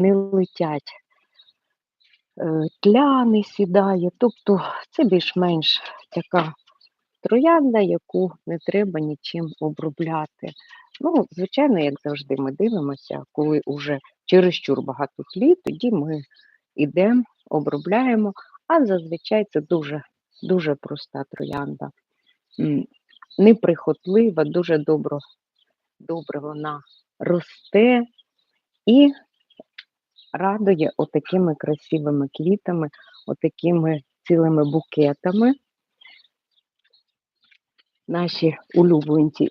не летять. Е, Тляни сідає, тобто це більш-менш така троянда, яку не треба нічим обробляти. Ну, звичайно, як завжди, ми дивимося, коли вже чересчур багато тлі, тоді ми йдемо, обробляємо, а зазвичай це дуже, дуже проста троянда. Неприхотлива, дуже добре, добре вона росте і радує отакими красивими квітами, отакими цілими букетами. Наші улюбленці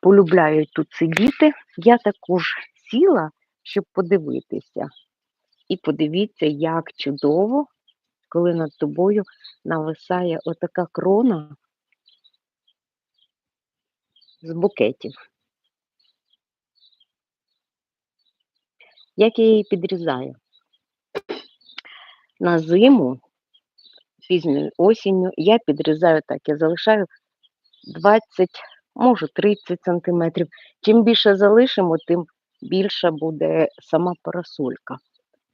полюбляють тут сидіти. Я також сіла, щоб подивитися. І подивіться, як чудово, коли над тобою нависає отака крона з букетів. Як я її підрізаю? На зиму, пізньою осінню, я підрізаю так, я залишаю 20, може 30 сантиметрів. Чим більше залишимо, тим більша буде сама парасолька.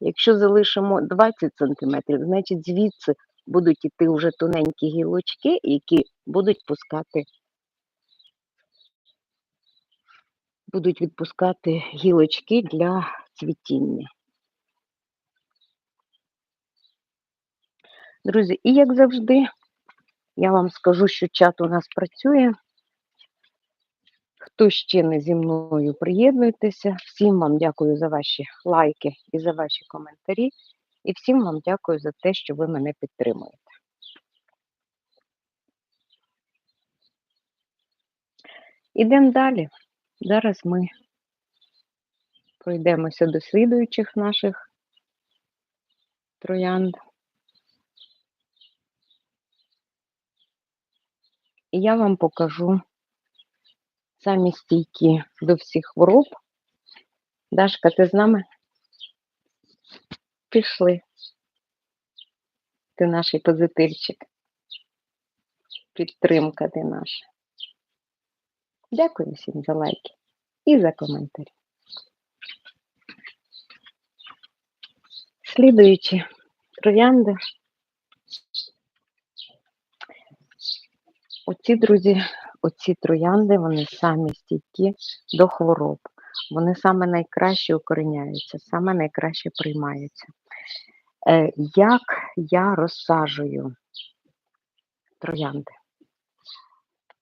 Якщо залишимо 20 сантиметрів, значить звідси будуть іти вже тоненькі гілочки, які будуть пускати, будуть відпускати гілочки для цвітіння. Друзі, і як завжди, я вам скажу, що чат у нас працює. Хто ще не зі мною, приєднуйтеся. Всім вам дякую за ваші лайки і за ваші коментарі. І всім вам дякую за те, що ви мене підтримуєте. Ідемо далі. Зараз ми пройдемося до слідуючих наших троянд. І я вам покажу самі стійкі до всіх хвороб. Дашка, ти з нами? Пішли. Ти наш позитивчик. Підтримка ти наша. Дякую всім за лайки і за коментарі. Слідуючи троянди. Оці, друзі, оці троянди, вони самі стійкі до хвороб. Вони саме найкраще укореняються, саме найкраще приймаються. Е, Як я розсаджую троянди?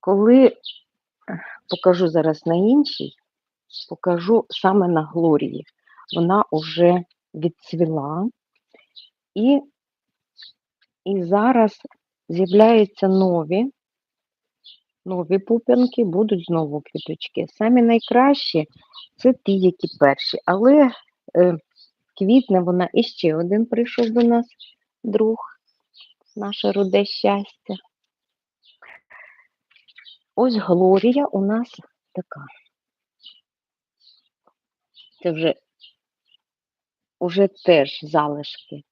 Коли е, покажу зараз на іншій, покажу саме на Глорії. Вона вже відцвіла, і, і зараз з'являються нові, нові пуп'янки, будуть знову квіточки. Самі найкращі це ті, які перші. Але е, квітне вона і ще один прийшов до нас, друг, наше руде щастя. Ось Глорія у нас така. Це вже, вже теж залишки.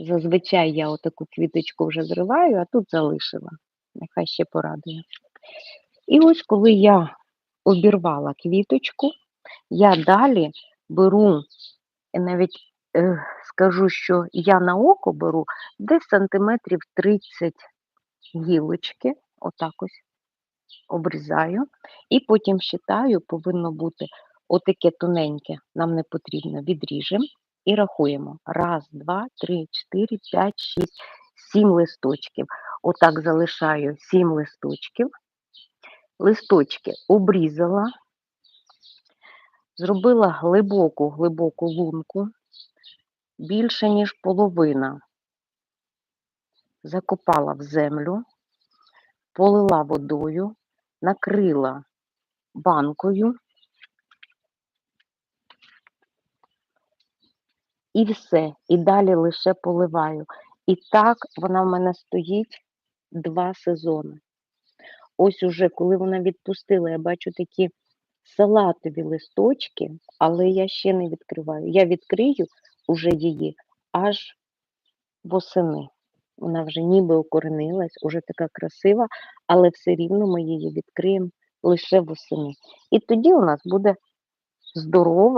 Зазвичай я отаку квіточку вже зриваю, а тут залишила. Нехай ще порадує. І ось коли я обірвала квіточку, я далі беру, і навіть е, скажу, що я на око беру десь сантиметрів 30 гілочки, отак ось обрізаю, і потім считаю, повинно бути отаке тоненьке, нам не потрібно, відріжемо і рахуємо. Раз, два, три, чотири, п'ять, шість, сім листочків. Отак залишаю сім листочків. Листочки обрізала, зробила глибоку, глибоку лунку, більше, ніж половина. Закопала в землю, полила водою, накрила банкою і все. І далі лише поливаю. І так вона в мене стоїть два сезони. Ось уже, коли вона відпустила, я бачу такі салатові листочки, але я ще не відкриваю. Я відкрию уже її аж восени. Вона вже ніби укоренилась, уже така красива, але все рівно ми її відкриємо лише восени. І тоді у нас буде здорова.